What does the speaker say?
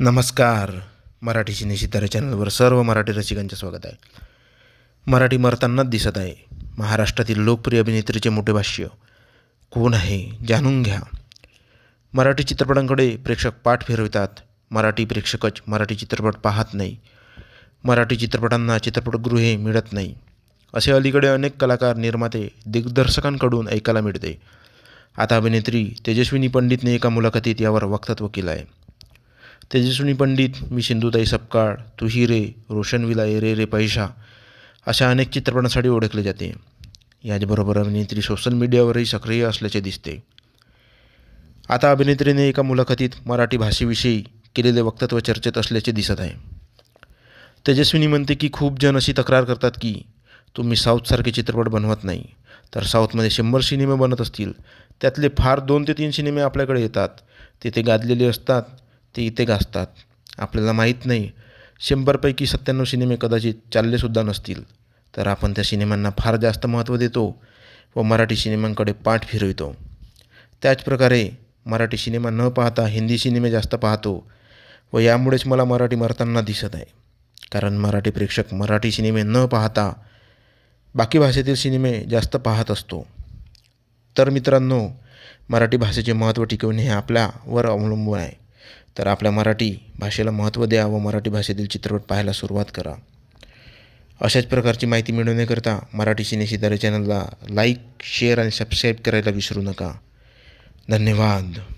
नमस्कार. मराठी सिने सितारे चॅनलवर सर्व मराठी रसिकांचे स्वागत आहे. मराठी मरतानाच दिसत आहे. महाराष्ट्रातील लोकप्रिय अभिनेत्रीचे मोठे भाष्य कोण आहे जाणून घ्या. मराठी चित्रपटांकडे प्रेक्षक पाठ फिरवितात. मराठी प्रेक्षकच मराठी चित्रपट पाहत नाही. मराठी चित्रपटांना चित्रपटगृहे मिळत नाही. असे अलीकडे अनेक कलाकार निर्माते दिग्दर्शकांकडून ऐकायला मिळते. आता अभिनेत्री तेजस्विनी पंडितने एका मुलाखतीत यावर वक्तव्य केलं आहे तेजस्विनी पंडित मी सिंधुताई सपकाळ तुही रे रोशन विलाय रे रे पैशा अशा अनेक चित्रपटांसाठी ओळखले जाते. याचबरोबर अभिनेत्री सोशल मीडियावरही सक्रिय असल्याचे दिसते. आता अभिनेत्रीने एका मुलाखतीत मराठी भाषेविषयी केलेले वक्तव्य चर्चेत असल्याचे दिसत आहे. तेजस्विनी म्हणते की खूप जण अशी तक्रार करतात की तुम्ही साऊथसारखे चित्रपट बनवत नाही तर साऊथमध्ये शंभर सिनेमे बनत असतील. त्यातले फार दोन ते तीन सिनेमे आपल्याकडे येतात. तिथे गाजलेले असतात. ते इथे गाजतात. आपल्याला माहीत नाही. शंभरपैकी सत्त्याण्णव सिनेमे कदाचित चाललेसुद्धा नसतील. तर आपण त्या सिनेमांना फार जास्त महत्त्व देतो व मराठी सिनेमांकडे पाठ फिरवितो. त्याचप्रकारे मराठी सिनेमा न पाहता हिंदी सिनेमे जास्त पाहतो व यामुळेच मला मराठी मरताना दिसत आहे. कारण मराठी प्रेक्षक मराठी सिनेमे न पाहता बाकी भाषेतील सिनेमे जास्त पाहत असतो. तर मित्रांनो मराठी भाषेचे महत्त्व टिकवणे हे आपल्यावर अवलंबून आहे. तर आपल्या मराठी भाषेला महत्त्व द्या व मराठी भाषेतील चित्रपट पाहायला सुरुवात करा. अशाच प्रकारची माहिती मिळवण्याकरता मराठी सिनेसितारे चॅनलला लाईक शेअर आणि सबस्क्राईब करायला विसरू नका. धन्यवाद.